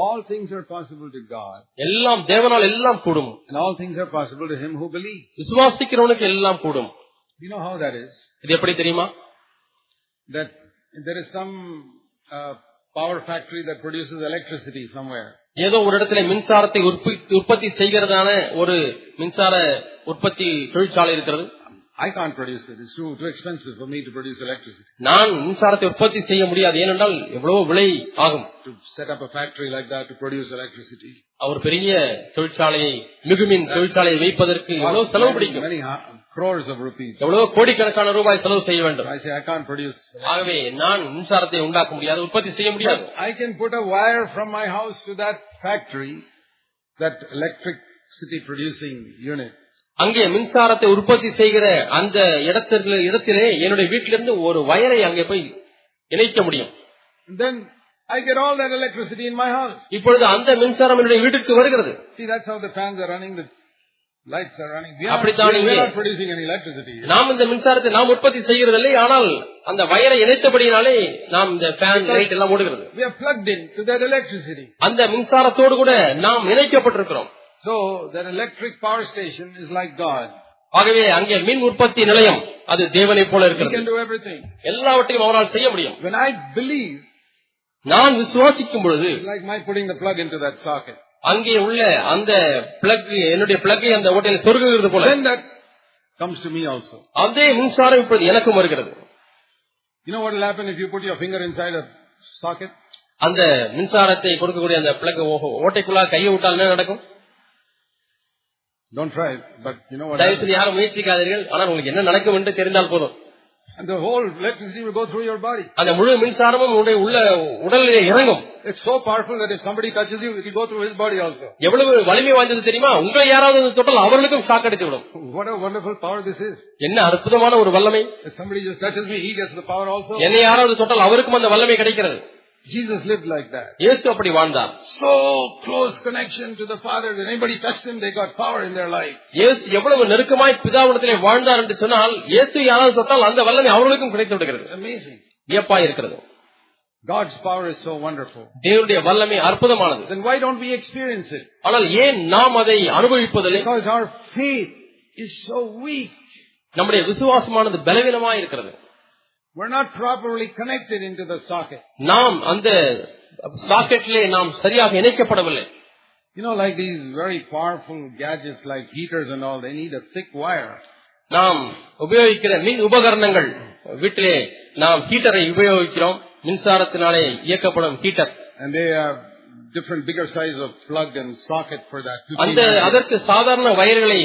all things are possible to God, எல்லாம் தேவனால் எல்லாம் கூடும் and all things are possible to him who believes. விசுவாசிக்கிறவனுக்கு எல்லாம் கூடும் You know how that is? இது எப்படி தெரியுமா That there is some uh, power factory that produces electricity somewhere. ஏதோ ஒரு இடத்துல மின்சாரத்தை உற்பத்தி உற்பத்தி செய்கிறதான ஒரு மின்சார உற்பத்தி தொழிற்சாலை இருக்கிறது I can't produce it. It's too, too expensive for me to produce electricity. நான் மின்சாரத்தை உற்பத்தி செய்ய முடியாது ஏனென்றால் எவ்வளவு விலை ஆகும் To set up a factory like that to produce electricity. அவர் பெரிய தொழிற்சாலையை மிகுமின் தொழிற்சாலையை வைப்பதற்கு எவ்வளவு செலவு Many, பிடிக்கும் many ha- crores of rupees. எவ்வளவு கோடிக்கணக்கான ரூபாய் செலவு செய்ய வேண்டும் I say I can't produce. ஆகவே நான் மின்சாரத்தை உண்டாக்க முடியாது உற்பத்தி செய்ய முடியாது But I can put a wire from my house to that factory, that electricity producing unit. அங்கே மின்சாரத்தை உற்பத்தி செய்கிற அந்த இடத்திற்கு இடத்திலே என்னுடைய வீட்டிலிருந்து ஒரு வயரை அங்கே போய் இணைக்க முடியும் then I get all that electricity in my house. இப்பொழுது அந்த மின்சாரம் என்னுடைய வீட்டிற்கு வருகிறது See, that's how the fans are running, the lights are running. We are, we are not producing any electricity. நாம் இந்த மின்சாரத்தை நாம் உற்பத்தி செய்கிறதில்லை ஆனால் அந்த வயரை இணைத்தபடியினாலே நாம் இந்த ஃபேன் லைட் எல்லாம் ஓடுகிறது We are plugged in to that electricity. அந்த மின்சாரத்தோடு கூட நாம் இணைக்கப்பட்டிருக்கிறோம் So that electric power station is like God. ஆகவே அங்கே மின் உற்பத்தி நிலையம் அது தேவனை போல இருக்கிறது. எல்லாவற்றையும் அவரால் செய்ய முடியும் When I believe, நான் விசுவாசிக்கும் பொழுது like my putting the plug into that socket. அங்கே உள்ள அந்த பிளக் என்னுடைய பிளக்கை அந்த ஓட்டையில் சொருகுகிறது போல Then that comes to me also. அதே மின்சாரம் இப்பொழுது எனக்கும் வருகிறது You know what will happen if you put your finger inside a socket? அந்த மின்சாரத்தை கொடுக்கக்கூடிய அந்த பிளக் ஓட்டைக்குள்ளா கையை விட்டால் என்ன நடக்கும் Don't try it, but you know what தயவு happens? செய்து யாரும் முயற்சிக்காதீர்கள் ஆனால் உங்களுக்கு என்ன நடக்கும் என்று தெரிந்தால் போதும் And the whole electricity will go through your body. அந்த முழு மின்சாரமும் உங்களுடைய உள்ள உடலிலே இறங்கும் It's so powerful that if somebody touches you, it will go through his body also. எவ்வளவு வலிமை வாய்ந்தது தெரியுமா உங்களை யாராவது வந்து தொட்டால் அவர்களுக்கும் ஷாக் அடித்து விடும் What a wonderful power this is. என்ன அற்புதமான ஒரு வல்லமை If somebody just touches me, he gets the power also. என்னை யாராவது தொட்டால் அவருக்கும் அந்த வல்லமை கிடைக்கிறது Jesus lived like that. இயேசு அப்படி வாழ்ந்தார் So close connection to the Father. When anybody touched him, they got power in their life. இயேசு எவ்வளவு நெருக்கமாய் பிதாவிடத்திலே வாழ்ந்தார் என்று சொன்னால் இயேசு யாராவது தொட்டால் அந்த வல்லமை அவர்களுக்கும் கிடைத்து விடுகிறது It's amazing. வியப்பாய் இருக்கிறது God's power is so wonderful. தேவனுடைய வல்லமை அற்புதமானது Then why don't we experience it? ஆனால் ஏன் நாம் அதை அனுபவிப்பதில்லை Because our faith is so weak. நம்முடைய விசுவாசமானது பலவீனமாய் இருக்கிறது We're not properly connected into the socket. நாம் அந்த சாக்கெட்டிலே நாம் சரியாக இணைக்கப்படவில்லை You know, like these very powerful gadgets like heaters and all, they need a thick wire. நாம் உபயோகிக்கிற மின் உபகரணங்கள் வீட்டிலே நாம் ஹீட்டரை உபயோகிக்கிறோம் மின்சாரத்தினாலே இயக்கப்படும் heater And they have different bigger size of plug and socket for that. 15 அந்த amps. அதற்கு சாதாரண வயர்களை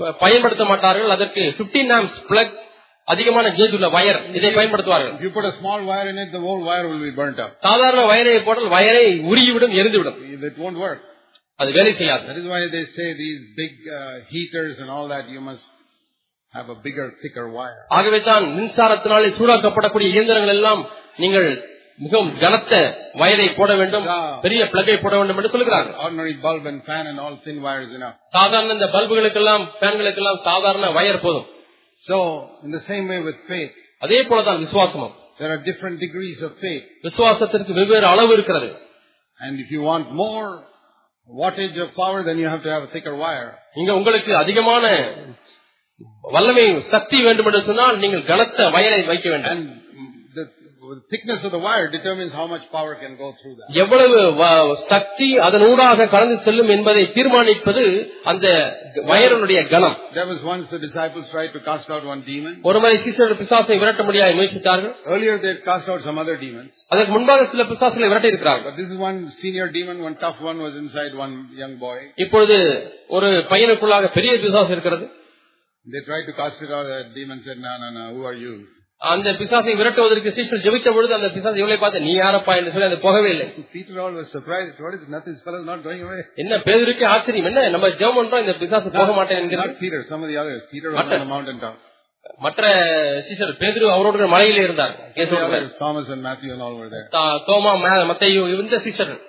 ப- பயன்படுத்த மாட்டார்கள் அதற்கு 15 ஆம்ஸ் பிளக் அதிகமான கேஜ் உள்ள வயர் இதை பயன்படுத்துவார்கள் you put a small wire in it, the whole wire will be burnt up. சாதாரண வயரை போட்டால் வயரை உருகிவிடும் எரிந்துவிடும் It won't work. அது வேலை செய்யாது That is why they say these big uh, heaters and all that, you must have a bigger, thicker wire. ஆகவே தான் மின்சாரத்தினாலே சூடாக்கப்படக்கூடிய இயந்திரங்கள் எல்லாம் நீங்கள் மிகவும் கனத்த வயரை போட வேண்டும் பெரிய பிளக்கை போட வேண்டும் என்று சொல்கிறார்கள் fan and all thin wires enough. சாதாரண இந்த பல்புகளுக்கெல்லாம் ஃபேன்களுக்கெல்லாம் சாதாரண வயர் போதும் So, in the same way with faith, அதே போலதான் விசுவாசமும் there are different degrees of faith. விசுவாசத்திற்கு வெவ்வேறு அளவு இருக்கிறது And if you want more wattage of power, then you have to have a thicker wire. இங்க உங்களுக்கு அதிகமான வல்லமை சக்தி வேண்டும் என்று சொன்னால் நீங்கள் கனத்த வயரை வைக்க வேண்டும் And the, the thickness of the wire determines how much power can go through that. எவ்வளவு வ- சக்தி அதனூடாக கடந்து செல்லும் என்பதை தீர்மானிப்பது அந்த வயரனுடைய கனம் There was once the disciples tried to cast out one demon. ஒருமுறை சீசர்கள் பிசாசை விரட்ட முடியாது முயற்சித்தார்கள் Earlier they had cast out some other demons. அதற்கு முன்பாக சில பிசாசுகளை விரட்டி இருக்கிறார்கள் But this is one senior demon, one tough one was inside one young boy. இப்பொழுது ஒரு பையனுக்குள்ளாக பெரிய பிசாசு இருக்கிறது They tried to cast it out. The demon said, no, no, no, who are you? அந்த பிசாசை விரட்டுவதற்கு சீசர் ஜெபித்த பொழுது அந்த பிசாசு இவளை பார்த்து நீ யாரப்பா என்று சொல்லி அது போகவே இல்லை. என்ன பேருக்கு ஆச்சரியம் என்ன நம்ம ஜெபம் பண்றோம் இந்த பிசாசு போக மாட்டேன். மற்ற சீசர் பேதுரு அவரோடு மலையிலே இருந்தார் தோமா மத்தேயு இந்த சீசர்கள்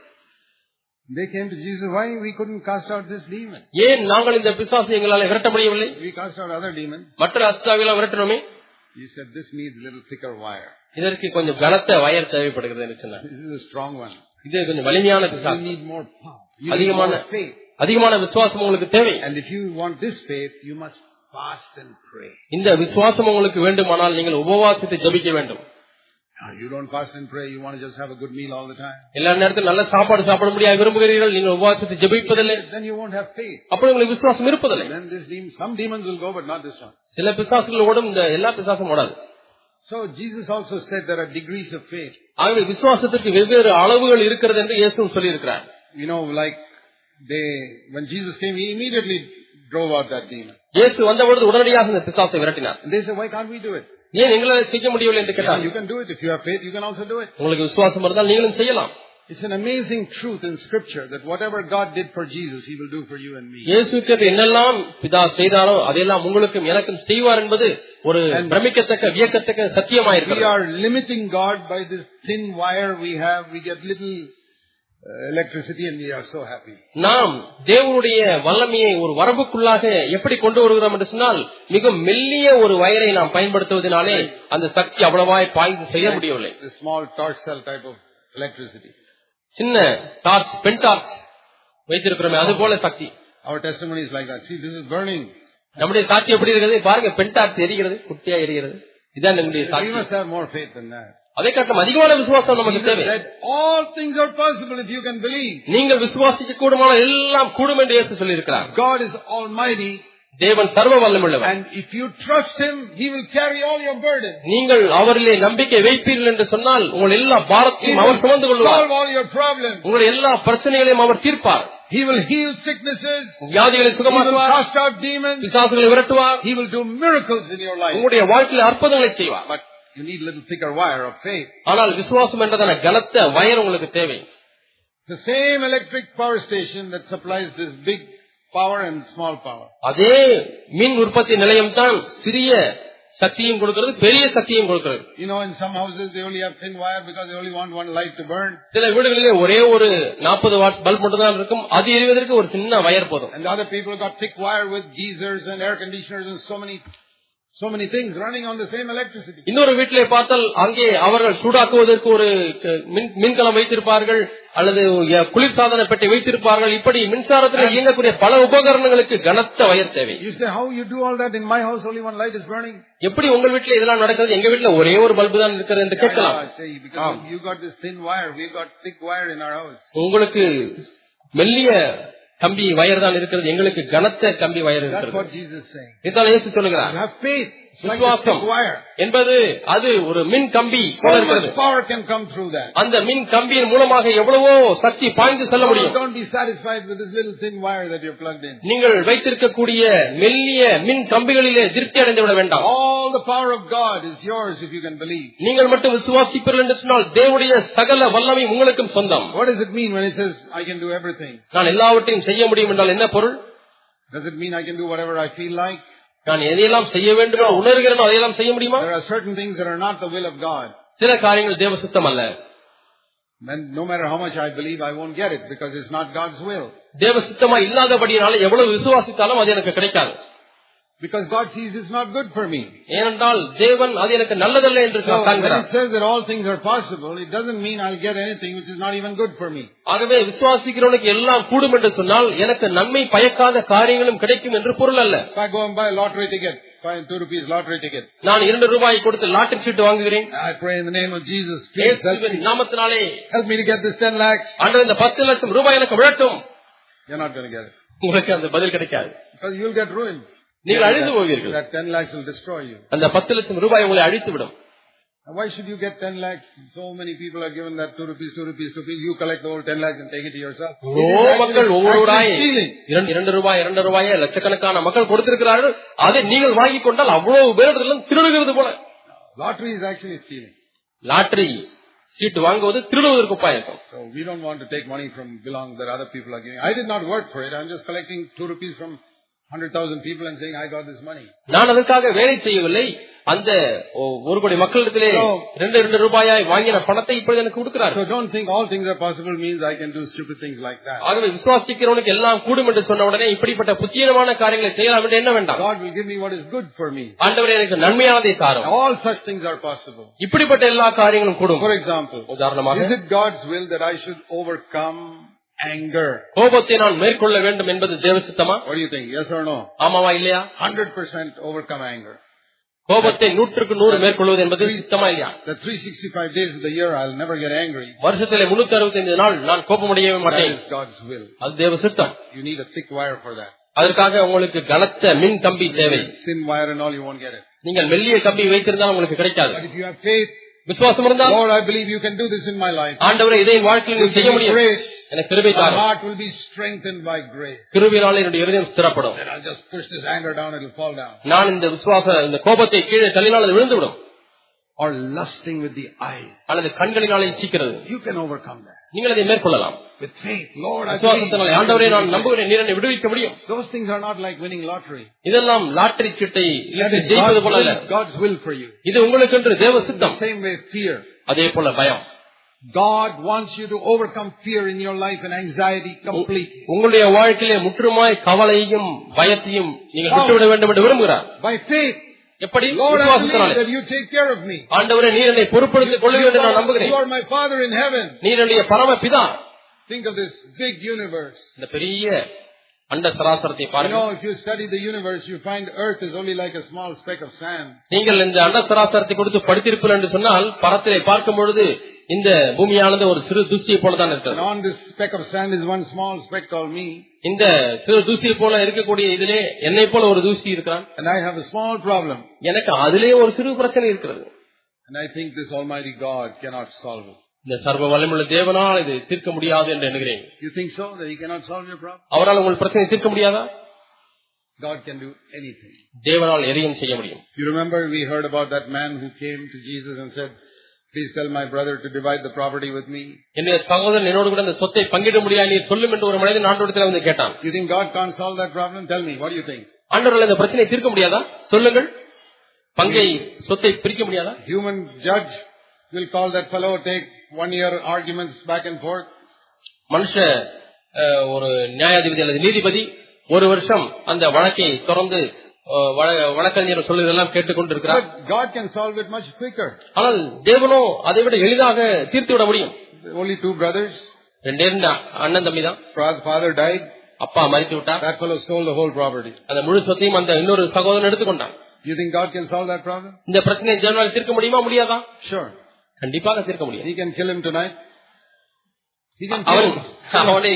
They came to Jesus, why we couldn't cast out this demon? ஏன் நாங்கள் இந்த பிசாசு எங்களால் விரட்ட முடியவில்லை We cast out other demons. மற்ற அஸ்தாவிலாம் விரட்டணுமே He said, this needs a little thicker wire. இதற்கு கொஞ்சம் கனத்த வயர் தேவைப்படுகிறது என்று சொன்னார் This is a strong one. இது கொஞ்சம் வலிமையான You பிசாசு need more power. You need அதிகமான more faith. அதிகமான விசுவாசம் உங்களுக்கு தேவை And if you want this faith, you must fast and pray. இந்த விசுவாசம் உங்களுக்கு வேண்டுமானால் நீங்கள் உபவாசித்து ஜெபிக்க வேண்டும் Now, you don't fast and pray, you want to just have a good meal all the time. எல்லா நேரத்திலும் நல்ல சாப்பாடு சாப்பிட முடியாது விரும்புகிறீர்கள் நீங்கள் உபவாசித்து ஜெபிப்பதில்லை Then you won't have faith. அப்படி உங்களுக்கு விசுவாசம் இருப்பதில்லை Then this demon, some demons will go, but not this one. சில பிசாசுகள் ஓடும் இந்த எல்லா பிசாசும் ஓடாது So Jesus also said there are degrees of faith. ஆகவே விசுவாசத்திற்கு வெவ்வேறு அளவுகள் இருக்கிறது என்று இயேசுவும் சொல்லியிருக்கிறார் You know, like they, when Jesus came, he immediately drove out that demon. இயேசு வந்தபொழுது உடனடியாக இந்த பிசாசை விரட்டினார் And they said, why can't we do it? ஏன் எங்களால் செய்ய முடியவில்லை என்று கேட்டார் you can do it. If you have faith, you can also do it. உங்களுக்கு விசுவாசம் இருந்தால் நீங்களும் செய்யலாம் It's an amazing truth in scripture that whatever God did for Jesus, he will do for you and me. இயேசுக்கு என்று என்னெல்லாம் பிதா செய்தாரோ அதையெல்லாம் உங்களுக்கும் எனக்கும் செய்வார் என்பது ஒரு பிரமிக்கத்தக்க வியக்கத்தக்க We சத்தியமாயிருக்கிறது are limiting God by this thin wire we have. We get little uh, electricity and we are so happy. நாம் தேவனுடைய வல்லமையை ஒரு வரம்புக்குள்ளாக எப்படி கொண்டு வருகிறோம் என்று சொன்னால் மிக மெல்லிய ஒரு வயரை நாம் பயன்படுத்துவதனாலே அந்த சக்தி அவ்வளவாய் பாய்ந்து செய்ய முடியவில்லை small torch cell type of electricity. சின்ன டார்ச் பென் டார்ச் வைத்திருக்கிறோமே அது போல சக்தி Our testimony is like that. See, this is burning. நம்முடைய சாட்சி எப்படி இருக்கிறது பாருங்க பென் டார்ச் எரிகிறது குட்டியா எரிகிறது இதான் நம்முடைய We சாட்சி must have more faith than that. அதை காட்டும் அதிகமான விசுவாசம் நமக்கு தேவை possible if you can believe. நீங்கள் விசுவாசிக்க கூடுமான எல்லாம் கூடும் என்று இயேசு சொல்லியிருக்கிறார் God is almighty தேவன் சர்வ வல்லமுள்ளவர் and if you trust Him, He will carry all your burdens. நீங்கள் அவரிலே நம்பிக்கை வைப்பீர்கள் என்று சொன்னால் உங்கள் எல்லா பாரத்தையும் அவர் சுமந்து கொள்வார் solve all your problems. உங்களுடைய எல்லா பிரச்சனைகளையும் அவர் தீர்ப்பார் He will heal sicknesses. வியாதிகளை He will சுகமாக்குவார் cast out demons. பிசாசுகளை விரட்டுவார் He will do miracles in your life. உங்களுடைய வாழ்க்கையில் அற்புதங்களை செய்வார் But you need a little thicker wire of faith. ஆனால் விசுவாசம் என்றதான கனத்த வயர் உங்களுக்கு தேவை The same electric power station that supplies this big power and small power. அதே மின் உற்பத்தி நிலையம் தான் சிறிய சக்தியும் கொடுக்கிறது பெரிய சக்தியும் கொடுக்கிறது You know, in some houses they only have thin wire because they only want one light to burn. சில வீடுகளிலே ஒரே ஒரு நாற்பது வாட்ஸ் பல்ப் மட்டும் தான் இருக்கும் அது எரிவதற்கு ஒரு சின்ன வயர் போதும் And other people got thick wire with geysers and air conditioners and so many, so many things running on the same electricity. இன்னொரு வீட்டிலே பார்த்தால் அங்கே அவர்கள் சூடாக்குவதற்கு ஒரு மின்கலம் வைத்திருப்பார்கள் அல்லது குளிர்சாதன பெட்டி வைத்திருப்பார்கள் இப்படி மின்சாரத்தில் இயங்கக்கூடிய பல உபகரணங்களுக்கு கனத்த வயர் தேவை You say, how you do all that? In my house only one light is burning. எப்படி உங்கள் வீட்டில் இதெல்லாம் நடக்கிறது எங்க வீட்டில் ஒரே ஒரு பல்பு தான் இருக்கிறது என்று கேட்கலாம். உங்களுக்கு மெல்லிய கம்பி வயர் தான் இருக்கிறது. எங்களுக்கு கனத்த கம்பி வயர் இருக்கிறது. இதுதான் இயேசு சொல்லுகிறார். You have faith. It's like a விசுவாசம் thick wire. என்பது அது ஒரு மின் கம்பி So போல much இருக்கிறது power can come through that. அந்த மின் கம்பியின் மூலமாக எவ்வளவோ சக்தி பாய்ந்து செல்ல So முடியும் don't be satisfied with this little thin wire that you're plugged in. நீங்கள் வைத்திருக்கக்கூடிய மெல்லிய மின் கம்பிகளிலே திருப்தி அடைந்து விட வேண்டாம் All the power of God is yours if you can believe. நீங்கள் மட்டும் விசுவாசிப்பீர்கள் என்று சொன்னால் தேவனுடைய சகல வல்லமை உங்களுக்கும் சொந்தம் What does it mean when it says, I can do everything? நான் எல்லாவற்றையும் செய்ய முடியும் என்றால் என்ன பொருள் Does it mean I can do whatever I feel like? நான் எதையெல்லாம் செய்ய வேண்டும் உணர்கிறேனோ அதையெல்லாம் செய்ய முடியுமா There are certain things that are not the will of God. சில காரியங்கள் தேவ சுத்தம் அல்ல And no matter how much I believe, I won't get it because it's not God's will. தேவ சுத்தமா இல்லாதபடியினால எவ்வளவு விசுவாசித்தாலும் அது எனக்கு கிடைக்காது Because God sees it's not good for me. ஏனென்றால் தேவன் அது எனக்கு நல்லதல்ல என்று So when காண்கிறார் it says that all things are possible, it doesn't mean I'll get anything which is not even good for me. ஆகவே விசுவாசிக்கிறவனுக்கு எல்லாம் கூடும் என்று சொன்னால் எனக்கு நன்மை பயக்காத காரியங்களும் கிடைக்கும் என்று பொருள் அல்ல If I go and buy a lottery ticket, buy a two rupees lottery ticket, நான் இரண்டு ரூபாய் கொடுத்து லாட்டரி சீட்டு வாங்குகிறேன் I pray in the name of Jesus, please help இயேசுவின் me, நாமத்தினாலே help me to get this 10 lakhs. ஆண்டவர் இந்த பத்து லட்சம் ரூபாய் எனக்கு விழட்டும் You're not going to get it. உங்களுக்கு அந்த பதில் கிடைக்காது Because you'll get ruined. நீங்கள் அழிந்து போவீர்கள் That 10 lakhs will destroy you. அந்த பத்து லட்சம் ரூபாய் உங்களை அழித்து விடும் And why should you get 10 lakhs? So many people are given that 2 rupees, 2 rupees, 2 rupees. You collect the whole 10 lakhs and take it to yourself. It O is actually- மக்கள் ஒவ்வொருவராய் actually stealing. இரண்டு இரண்டு ரூபாய் இரண்டு ரூபாய் லட்சக்கணக்கான மக்கள் கொடுத்திருக்கிறார்கள் அதை நீங்கள் வாங்கிக் கொண்டால் அவ்வளவு பேரிடம் திருடுகிறது போல Lottery is actually stealing. Lottery சீட்டு வாங்குவது திருடுவதற்கு ஒப்பா இருக்கும் So we don't want to take money from belong that other people are giving. I did not work for it. I'm just collecting 2 rupees from 100,000 people and saying I got this money. நான் அதற்காக வேலை செய்யவில்லை அந்த ஒ- ஒரு கோடி மக்களிடத்திலே ரெண்டு ரெண்டு ரூபாயாய் வாங்கின பணத்தை இப்பொழுது எனக்கு கொடுக்கிறார் So don't think all things are possible means I can do stupid things like that. ஆகவே விசுவாசிக்கிறவனுக்கு எல்லாம் கூடும் என்று சொன்ன உடனே இப்படிப்பட்ட புத்தியமான காரியங்களை செய்யலாம் என்று என்ன வேண்டாம் God will give me what is good for me. ஆண்டவரே எனக்கு நன்மையானதை தாரும் All such things are possible. இப்படிப்பட்ட எல்லா காரியங்களும் கூடும் For example, உதாரணமாக is it God's will that I should overcome anger? கோபத்தை நான் மேற்கொள்ள வேண்டும் என்பது தேவசித்தமா What do you think? Yes or no? ஆமாவா இல்லையா 100% overcome anger. கோபத்தை நூற்றுக்கு நூறு மேற்கொள்வது என்பது சித்தமா இல்லையா The 365 days of the year I'll never get angry. வருஷத்திலே முன்னூத்தி அறுபத்தி நாள் நான் கோபமடையவே That மாட்டேன் is God's will. அது தேவ சித்தம் You need a thick wire for that. அதற்காக உங்களுக்கு கனத்த மின் கம்பி தேவை Thin wire and all you won't get it. நீங்கள் மெல்லிய கம்பி வைத்திருந்தால் உங்களுக்கு கிடைக்காது But if you have faith, விசுவாசம் இருந்தால் Lord, I believe you can do this in my life. ஆண்டவரை இதை என் வாழ்க்கையில் நீ செய்ய முடியும் Grace. எனக்கு கிருபை My தாரும் heart will be strengthened by grace. கிருபினால் என்னுடைய இருதயம் ஸ்திரப்படும் Then I'll just push this anger down, it'll fall down. நான் இந்த விசுவாச இந்த கோபத்தை கீழே தள்ளினால் அது விழுந்துவிடும் Or lusting with the eye. அல்லது கண்களினாலே சீக்கிறது You can overcome that. நீங்கள் அதை மேற்கொள்ளலாம் With faith. Lord, I விசுவாசத்தினாலே believe. ஆண்டவரை நான் நம்புகிறேன் நீர் என்னை விடுவிக்க முடியும் Those things are not like winning lottery. இதெல்லாம் லாட்டரி சீட்டை That இழுத்து is ஜெயிப்பது God's போல அல்ல will, God's will for you. இது உங்களுக்கென்று தேவ சித்தம் Same way fear. அதே போல பயம் God wants you to overcome fear in your life and anxiety completely. உங்களுடைய வாழ்க்கையிலே முற்றுமாய் கவலையையும் பயத்தையும் நீங்கள் விட்டுவிட வேண்டும் என்று விரும்புகிறார் By faith. எப்படி Lord, I believe விசுவாசத்தினாலே that you take care of me. ஆண்டவரே நீர் என்னை பொறுப்படுத்திக் கொள்ளுங்கள் என்று நான் You நம்புகிறேன் are my Father in heaven. நீர் என்னுடைய பரம பிதா Think of this big universe. இந்த பெரிய அண்ட சராசரத்தை You பாருங்க know, if you study the universe, you find Earth is only like a small speck of sand. நீங்கள் இந்த அண்ட சராசரத்தை கொடுத்து படித்திருப்பீர்கள் என்று சொன்னால் பரத்திலே பார்க்கும் பொழுது இந்த பூமியானது ஒரு சிறு தூசியை போலதான் And இருக்கிறது on this speck of sand is one small speck called me. இந்த சிறு தூசியை போல இருக்கக்கூடிய இதிலே என்னை போல ஒரு தூசி இருக்கிறான் And I have a small problem. எனக்கு அதிலே ஒரு சிறு பிரச்சனை இருக்கிறது And I think this Almighty God cannot solve it. இந்த சர்வ வல்லமுள்ள தேவனால் இது தீர்க்க முடியாது என்று எண்ணுகிறேன் You think so? That He cannot solve your problem? அவரால் உங்கள் பிரச்சனை தீர்க்க முடியாதா God can do anything. தேவனால் எதையும் செய்ய முடியும் You remember we heard about that man who came to Jesus and said, Please tell my brother to divide the property with me. என்னுடைய சகோதரன் என்னோடு கூட இந்த சொத்தை பங்கிட முடியாது நீர் சொல்லும் என்று ஒரு மனிதன் ஆண்டோடத்தில் வந்து கேட்டான் You think God can't solve that problem? Tell me, what do you think? ஆண்டவர்கள் இந்த பிரச்சனையை தீர்க்க முடியாதா சொல்லுங்கள் பங்கை சொத்தை பிரிக்க முடியாதா Human judge will call that fellow, take one year arguments back and forth. மனுஷ ஒரு நியாயாதிபதி அல்லது நீதிபதி ஒரு வருஷம் அந்த வழக்கை தொடர்ந்து வழக்கறிஞர் சொல்லுவதெல்லாம் கேட்டுக்கொண்டு இருக்கிறார் God can solve it much quicker. ஆனால் தேவனோ அதை விட எளிதாக தீர்த்து விட முடியும் Only two brothers. ரெண்டே ரெண்டு அண்ணன் தம்பி தான் Fa- Father died. அப்பா மறித்து விட்டார் That fellow stole the whole property. அந்த முழு சொத்தையும் அந்த இன்னொரு சகோதரன் எடுத்துக்கொண்டான் You think God can solve that problem? இந்த பிரச்சனையை தேவனால் தீர்க்க முடியுமா முடியாதா Sure. கண்டிப்பாக தீர்க்க முடியும் He can kill him tonight. அவன் him. அவனை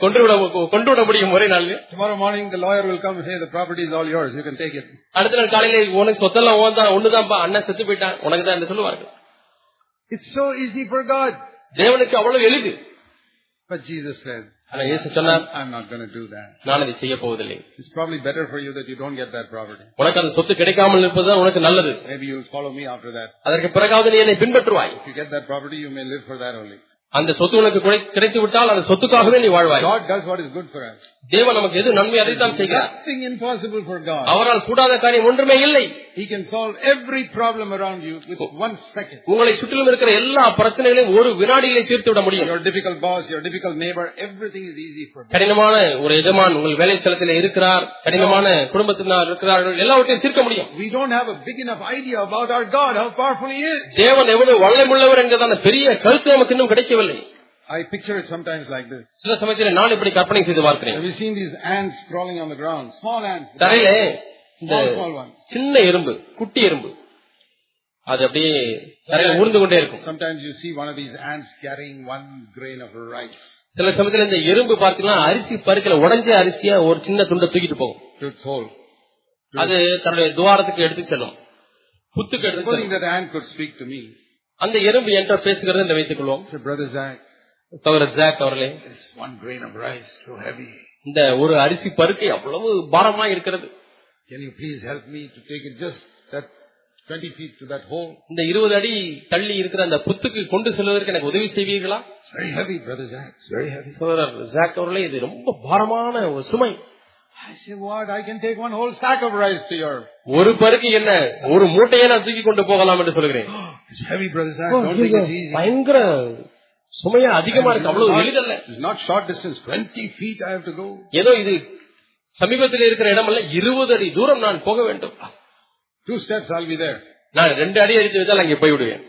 கொண்டு விட கொண்டு விட முடியும் ஒரே நாள் Tomorrow morning the lawyer will come and say the property is all yours. You can take it. அடுத்த நாள் காலையில உனக்கு சொத்தெல்லாம் ஓன் தான் அண்ணன் செத்து போயிட்டான் உனக்கு தான் என்று சொல்லுவார்கள் It's so easy for God. தேவனுக்கு அவ்வளவு எளிது But Jesus said, ஆனா இயேசு சொன்னார் I'm not going to do that. நான் அதை செய்ய போவதில்லை It's probably better for you that you don't get that property. உனக்கு அந்த சொத்து கிடைக்காமல் இருப்பதுதான் உனக்கு நல்லது Maybe you'll follow me after that. அதற்கு பிறகாவது நீ என்னை பின்பற்றுவாய் If you get that property, you may live for that only. அந்த சொத்து உனக்கு கிடை- கிடைத்து விட்டால் அந்த சொத்துக்காகவே நீ வாழ்வாய் God does what is good for us. தேவன் நமக்கு எது நன்மை அதைத்தான் செய்கிறார் Nothing impossible for God. அவரால் கூடாத காரியம் ஒன்றுமே இல்லை He can solve every problem around you with one second. உங்களை சுற்றிலும் இருக்கிற எல்லா பிரச்சனைகளையும் ஒரு வினாடியிலே தீர்த்து விட முடியும் Your difficult boss, your difficult neighbor, everything is easy for. கடினமான ஒரு எஜமான் உங்கள் வேலை ஸ்தலத்தில் இருக்கிறார் கடினமான குடும்பத்தினர் இருக்கிறார்கள் எல்லாவற்றையும் தீர்க்க முடியும் We don't have a big enough idea about our God, how powerful He is. தேவன் எவ்வளவு வல்லமுள்ளவர் என்கிறதான பெரிய கருத்து நமக்கு இன்னும் கிடைக்கவில்லை I picture it sometimes like this. சில சமயத்தில் நான் இப்படி கற்பனை செய்து பார்க்கிறேன் Have you seen these ants crawling on the ground? Small ants. தரையிலே இந்த. சின்ன எறும்பு குட்டி எறும்பு அது அப்படியே தரையில ஊர்ந்து கொண்டே இருக்கும் Sometimes you see one of these ants carrying one grain of rice சில சமயத்துல இந்த எறும்பு பார்த்தீங்கன்னா அரிசி பருக்கில உடைஞ்ச அரிசியா ஒரு சின்ன துண்டை தூக்கிட்டு போகும். அது தன்னுடைய துவாரத்துக்கு எடுத்து செல்லும் புத்துக்கு எடுத்து அந்த எறும்பு என்ற பேசுகிறது என்று வைத்துக் கொள்வோம் சகோதரர் ஜாக் அவர்களே rice, so heavy. இந்த ஒரு அரிசி பருக்கை அவ்வளவு பாரமா இருக்கிறது Can you please help me to take it just that 20 feet to that hole? இந்த இருபது அடி தள்ளி இருக்கிற அந்த புத்துக்கு கொண்டு செல்வதற்கு எனக்கு உதவி செய்வீர்களா very heavy, Brother. It's very heavy. சகோதரர் ஜாக் அவர்களே இது ரொம்ப பாரமான ஒரு சுமை I say, what? I can take one whole sack of rice to your... ஒரு பருக்கு என்ன ஒரு மூட்டையே நான் தூக்கி கொண்டு போகலாம் என்று சொல்கிறேன் It's heavy, brother Zach. O, Don't think ஐயோ, it's easy. பயங்கர சுமையா அதிகமா இருக்கு அவ்வளவு எளிதல்ல It's not short distance. 20 feet I have to go. ஏதோ இது சமீபத்தில் இருக்கிற இடமல்ல இருபது அடி தூரம் நான் போக வேண்டும் Two steps, I'll be there. நான் ரெண்டு அடி அடித்து வைத்தால் அங்கே போய்விடுவேன்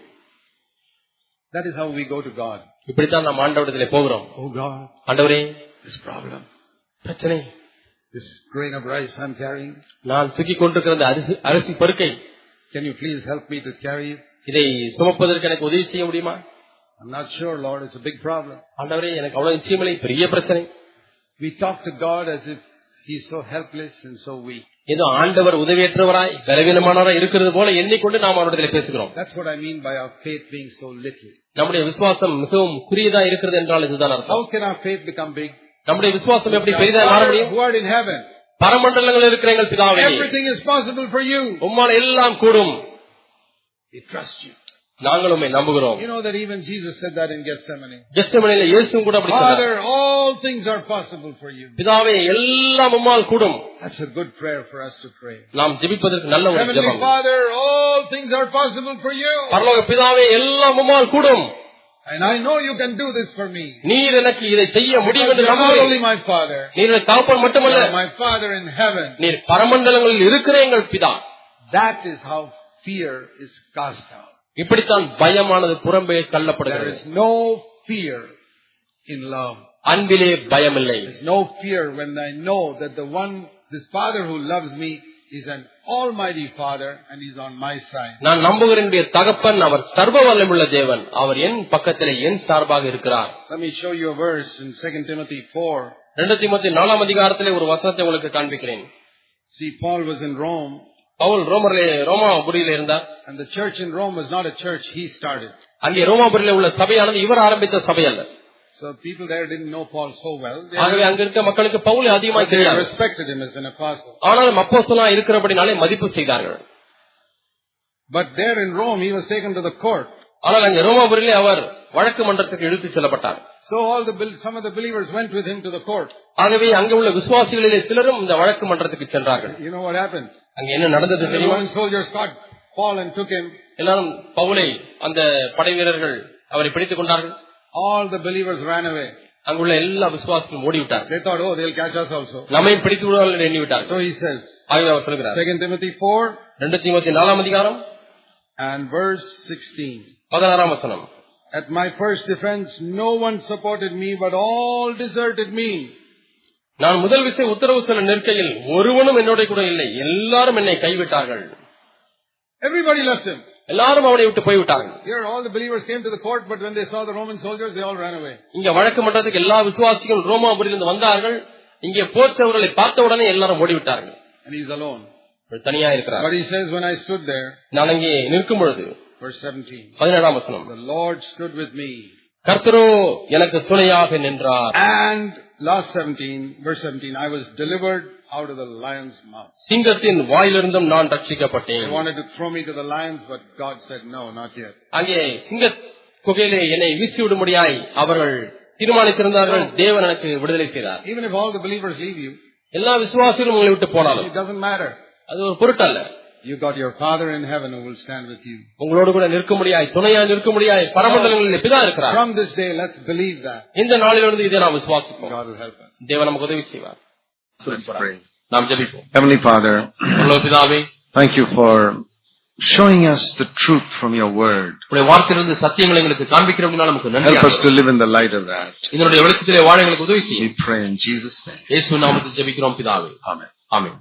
That is how we go to God. இப்படித்தான் நாம் ஆண்டவரத்திலே போகிறோம் Oh God, ஆண்டவரே this problem, பிரச்சனை this grain of rice I'm carrying, நான் தூக்கி கொண்டிருக்கிற அந்த அரிசி அரிசி பருக்கை can you please help me to carry it? இதை சுமப்பதற்கு எனக்கு உதவி செய்ய முடியுமா I'm not sure, Lord. It's a big problem. ஆண்டவரே எனக்கு அவ்வளவு நிச்சயமில்லை பெரிய பிரச்சனை We talk to God as if He's so helpless and so weak. ஏதோ ஆண்டவர் உதவியற்றவராய் பலவீனமானவராய் இருக்கிறது போல எண்ணிக்கொண்டு நாம் அவரிடத்தில் பேசுகிறோம் That's what I mean by our faith being so little. நம்முடைய விசுவாசம் மிகவும் குறியதா இருக்கிறது என்றால் இதுதான் அர்த்தம் How can our faith become big? நம்முடைய விசுவாசம் எப்படி பெரிதா மாற Father முடியும் who art in heaven, பரமண்டலங்கள் இருக்கிற எங்கள் பிதாவே everything is possible for you. உம்மால் எல்லாம் கூடும் We trust you. நாங்கள் உம்மை நம்புகிறோம் You know that even Jesus said that in Gethsemane. ஜெஸ்டமனில இயேசுவும் கூட அப்படி சொன்னார் Father, all things are possible for you. பிதாவே எல்லாம் உம்மால் கூடும் That's a good prayer for us to pray. நாம் ஜெபிப்பதற்கு நல்ல ஒரு Heavenly ஜெபம் Father, all things are possible for you. பரலோக பிதாவே எல்லாம் உம்மால் கூடும் And I know you can do this for me. நீர் எனக்கு இதை செய்ய முடியும் Because என்று you're not நம்புகிறேன் only my Father, நீர் எனக்கு தகப்பன் மட்டுமல்ல you're my Father in heaven. நீர் பரமண்டலங்களில் இருக்கிற எங்கள் பிதா That is how fear is cast out. இப்படித்தான் பயமானது புறம்பே There தள்ளப்படுகிறது is no fear in love. அன்பிலே பயமில்லை There's no fear when I know that the one, this Father who loves me is an almighty Father and He's on my side. நான் நம்புகிறேன் என்னுடைய தகப்பன் அவர் சர்வ வல்லமுள்ள தேவன் அவர் என் பக்கத்திலே என் சார்பாக இருக்கிறார் Let me show you a verse in 2 Timothy 4. ரெண்டு திமுத்தி நாலாம் அதிகாரத்திலே ஒரு வசனத்தை உங்களுக்கு காண்பிக்கிறேன் See, Paul was in Rome Pavul ரோமரிலே ரோமாபுரியில இருந்தார் and the church in Rome was not a church he started. அங்கே ரோமாபுரியில உள்ள சபையானது இவர் ஆரம்பித்த சபை அல்ல So people there didn't know Paul so well. ஆகவே அங்க இருக்க மக்களுக்கு பவுல் அதிகமாக தெரியாது respected him as an apostle. ஆனாலும் அப்போஸ்தலனா இருக்கிறபடினாலே மதிப்பு செய்தார்கள் But there in Rome, he was taken to the court. ஆனால் அங்கே ரோமாபுரியிலே அவர் வழக்கு மன்றத்துக்கு இழுத்துச் செல்லப்பட்டார் So all the bel- some of the believers went with him to the court. ஆகவே அங்கே உள்ள விசுவாசிகளிலே சிலரும் இந்த வழக்கு மன்றத்துக்கு சென்றார்கள் You know what happened? அங்க என்ன நடந்தது The தெரியுமா Roman soldiers caught Paul and took him. எல்லாரும் பவுலை அந்த படை வீரர்கள் அவரை பிடித்துக் கொண்டார்கள் All the believers ran away. அங்குள்ள எல்லா விசுவாசிகளும் ஓடிவிட்டார்கள் They thought, oh, they'll catch us also. நம்மையும் பிடித்து விடுவார்கள் என்று எண்ணி விட்டார்கள் So he says, ஆகவே அவர் சொல்கிறார் 2 Timothy 4 ரெண்டு தீமத்தி நாலாம் அதிகாரம் and verse 16. பதினாறாம் வசனம் At my first defense, no one supported me, but all deserted me. நான் முதல் விசை உத்தரவு செல்ல நிற்கையில் ஒருவனும் என்னோட கூட இல்லை எல்லாரும் என்னை கைவிட்டார்கள் Everybody left him. எல்லாரும் அவனை விட்டு போய்விட்டார்கள் Here, all the believers came to the court, but when they saw the Roman soldiers, they all ran away. இங்க வழக்கு மன்றத்துக்கு எல்லா விசுவாசிகளும் ரோமாபுரியிலிருந்து வந்தார்கள் இங்கே போர்ச்சவர்களை பார்த்த உடனே எல்லாரும் ஓடிவிட்டார்கள் And he's alone. இவர் தனியா இருக்கிறார் But he says, when I stood there, நான் அங்கே நிற்கும் பொழுது verse 17, பதினேழாம் வசனம் the Lord stood with me. கர்த்தரோ எனக்கு துணையாக நின்றார் And last 17, verse 17, I was delivered out of the lion's mouth. சிங்கத்தின் வாயிலிருந்தும் நான் They ரட்சிக்கப்பட்டேன் wanted to throw me to the lions, but God said, no, not yet. அங்கே சிங்க குகையிலே என்னை வீசிவிடும்படியாய் அவர்கள் தீர்மானித்திருந்தார்கள் தேவன் எனக்கு விடுதலை செய்தார் Even if all the believers leave you, எல்லா விசுவாசிகளும் உங்களை விட்டு போனாலும் it doesn't matter. அது ஒரு பொருட்டல்ல You got your Father in heaven who will stand with you. உங்களோடு கூட நிற்க முடியாய் துணையா நிற்க முடியாய் பரமண்டலங்களில் பிதா இருக்கிறார் From this day, let's believe that. இந்த நாளிலிருந்து இதை நாம் விசுவாசிப்போம் God will help us. தேவன் நமக்கு உதவி செய்வார் Let's pray. நாம் ஜெபிப்போம் Heavenly Father, உள்ள பிதாவே thank you for showing us the truth from your word. உடைய வார்த்தையிலிருந்து சத்தியங்களை எங்களுக்கு காண்பிக்கிறோம்னா நமக்கு நன்றி Help us to live in the light of that. இதனுடைய வெளிச்சத்திலே வாழ எங்களுக்கு உதவி செய்யும் We pray in Jesus' name. இயேசு நாமத்தில் ஜெபிக்கிறோம் பிதாவே Amen. ஆமென்